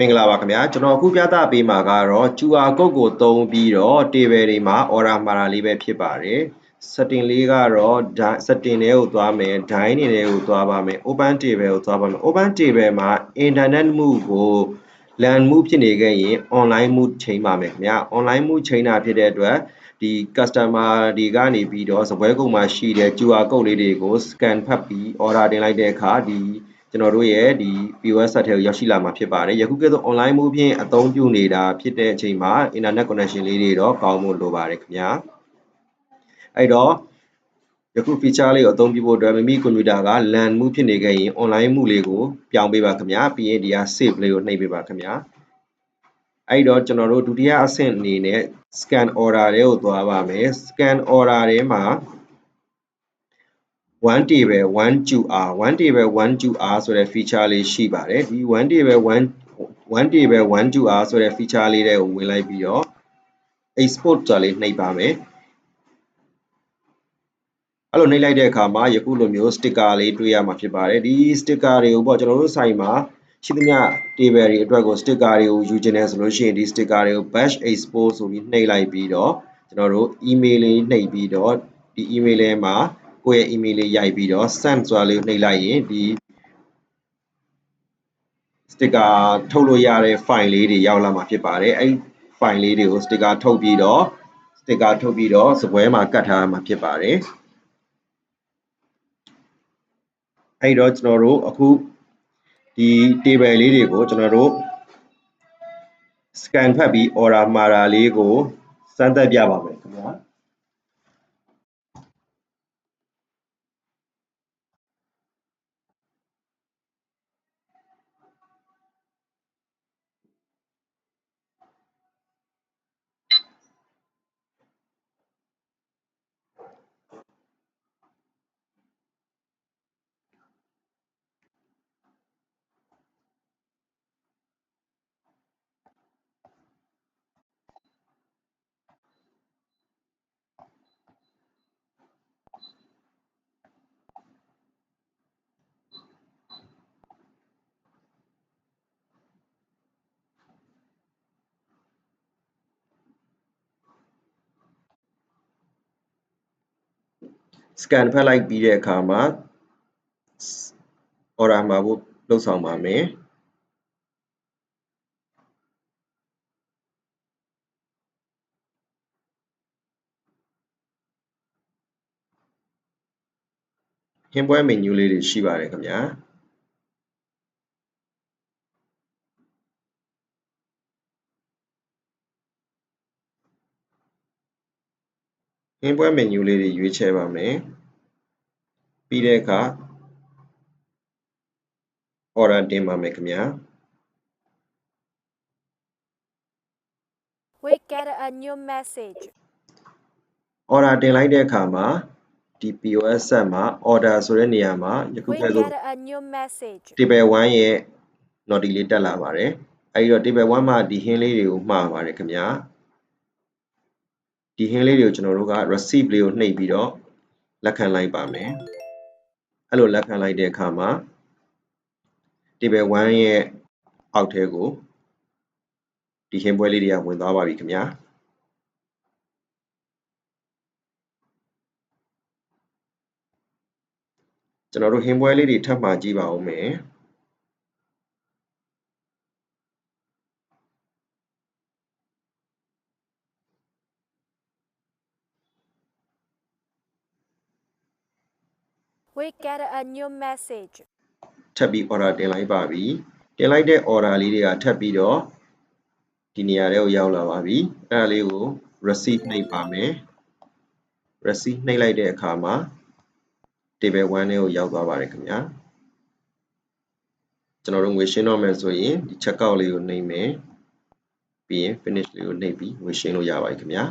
မင်္ဂလာပါခင်ဗျာကျွန်တော်အခုပြသပေးမှာကတော့ QR code ကိုသုံးပြီးတော့ table တွေမှာ order မှာတာလေးပဲဖြစ်ပါတယ် setting လေးကတော့ setting တွေကိုသွားမယ် dine တွေကိုသွားပါမယ် open table ကိုသွားပါမယ် open table မှာ internet မှုကို LAN မှုဖြစ်နေခဲ့ရင် online မှုချိန်ပါမယ်ခင်ဗျာ online မှုချိန်တာဖြစ်တဲ့အတွက်ဒီ customer တွေကနေပြီးတော့စပွဲကုံမှာရှိတဲ့ QR code လေးတွေကို scan ဖတ်ပြီး order တင်လိုက်တဲ့အခါဒီ ကျွန်တော်တို့ရဲ့ဒီ POS site ထဲကိုရောက်ရှိလာမှာဖြစ်ပါတယ်ယခုကဲ့သို့ online မှုဖြင့်အသုံးပြုနေတာဖြစ်တဲ့အချိန်မှာ internet connection လေးတွေတော့ကောင်းဖို့လိုပါတယ်ခင်ဗျာအဲ့တော့ယခု feature လေးကိုအသုံးပြုဖို့အတွက်မိမိကွန်ပျူတာက LAN မှုဖြစ်နေခဲ့ရင် online မှုလေးကိုပြောင်းပေးပါခင်ဗျာပြီးရင်ဒီဟာ save လေးကိုနှိပ်ပေးပါခင်ဗျာအဲ့တော့ကျွန်တော်တို့ဒုတိယအဆင့်အနေနဲ့ scan order တွေကိုသွားပါမယ် scan order ထဲမှာ 1 table 1 QR 1 table 1 QR ဆိုတဲ့ feature လေးရှိပါတယ်ဒီ1 table 1 1 table 1 QR ဆိုတဲ့ feature လေးတွေကိုဝင်လိုက်ပြီးတော့ export ဆိုတာလေးနှိပ်ပါမယ်အဲ့လိုနှိပ်လိုက်တဲ့အခါမှာယခုလိုမျိုး sticker လေးတွေ့ရမှာဖြစ်ပါတယ်ဒီ sticker တွေကိုပေါ့ကျွန်တော်တို့ site မှာရှိသမျှ table တွေအတွက်ကို sticker တွေကိုယူခြင်းနဲ့ဆိုလို့ရှိရင်ဒီ sticker တွေကို batch export ဆိုပြီးနှိပ်လိုက်ပြီးတော့ကျွန်တော်တို့ email လေးနှိပ်ပြီးတော့ဒီ email ထဲမှာ ကိုယ့်ရဲ့ email လေးရိုက်ပြီးတော့ send ဆိုတာလေးကိုနှိပ်လိုက်ရင်ဒီ sticker ထုတ်လို့ရတဲ့ file လေးတွေရောက်လာမှာဖြစ်ပါတယ်အဲ့ file လေးတွေကို sticker ထုတ်ပြီးတော့ sticker ထုတ်ပြီးတော့စပွဲမှာကတ်ထားမှာဖြစ်ပါတယ်အဲ့တော့ကျွန်တော်တို့အခုဒီ table လေးတွေကိုကျွန်တော်တို့ scan ဖတ်ပြီး order မှာတာလေးကိုစမ်းသပ်ပြပါမယ်ခင်ဗျာ စကန်ဖတ်လိုက်ပြီးတဲ့အခါမှာ order မှာဖို့လှုပ်ဆောင်ပါမယ်ဟင်းပွဲမင်ညူလေးတွေရှိပါတယ်ခင်ဗျာ ဟင်းပွဲမင်ညူလေးတွေရွေးချယ်ပါမယ်ပြီးတဲ့အခါ order တင်ပါမယ်ခင်ဗျာ We get a new message. order တင်လိုက်တဲ့အခါမှာဒီ POS set မှာ order ဆိုတဲ့နေရာမှာယခု We ကဲ့သို့ get a new message. table 1ရဲ့ naughty လေးတက်လာပါတယ်အဲဒီတော့ table 1မှာဒီဟင်းလေးတွေကိုမှားပါတယ်ခင်ဗျာ ဒီဟင်းလေးတွေကိုကျွန်တော်တို့က receipt လေးကိုနှိပ်ပြီးတော့လက်ခံလိုက်ပါမယ်အဲ့လိုလက်ခံလိုက်တဲ့အခါမှာ table 1ရဲ့အောက်ထဲကိုဒီဟင်းပွဲလေးတွေကဝင်သွားပါပြီခင်ဗျာကျွန်တော်တို့ဟင်းပွဲလေးတွေထပ်မှာကြည့်ပါဦးမယ် We get a new message. ထပ်ပြီး order တင်လိုက်ပါပြီတင်လိုက်တဲ့ order လေးတွေကထပ်ပြီးတော့ဒီနေရာတွေကိုရောက်လာပါပြီအဲ့ဒါလေးကို receipt နှိပ်ပါမယ် receipt နှိပ်လိုက်တဲ့အခါမှာ table 1ထဲကိုရောက်သွားပါတယ်ခင်ဗျာကျွန်တော်တို့ငွေရှင်းတော့မယ်ဆိုရင်ဒီ checkout လေးကိုနှိပ်မယ်ပြီးရင် finish လေးကိုနှိပ်ပြီးငွေရှင်းလို့ရပါတယ်ခင်ဗျာ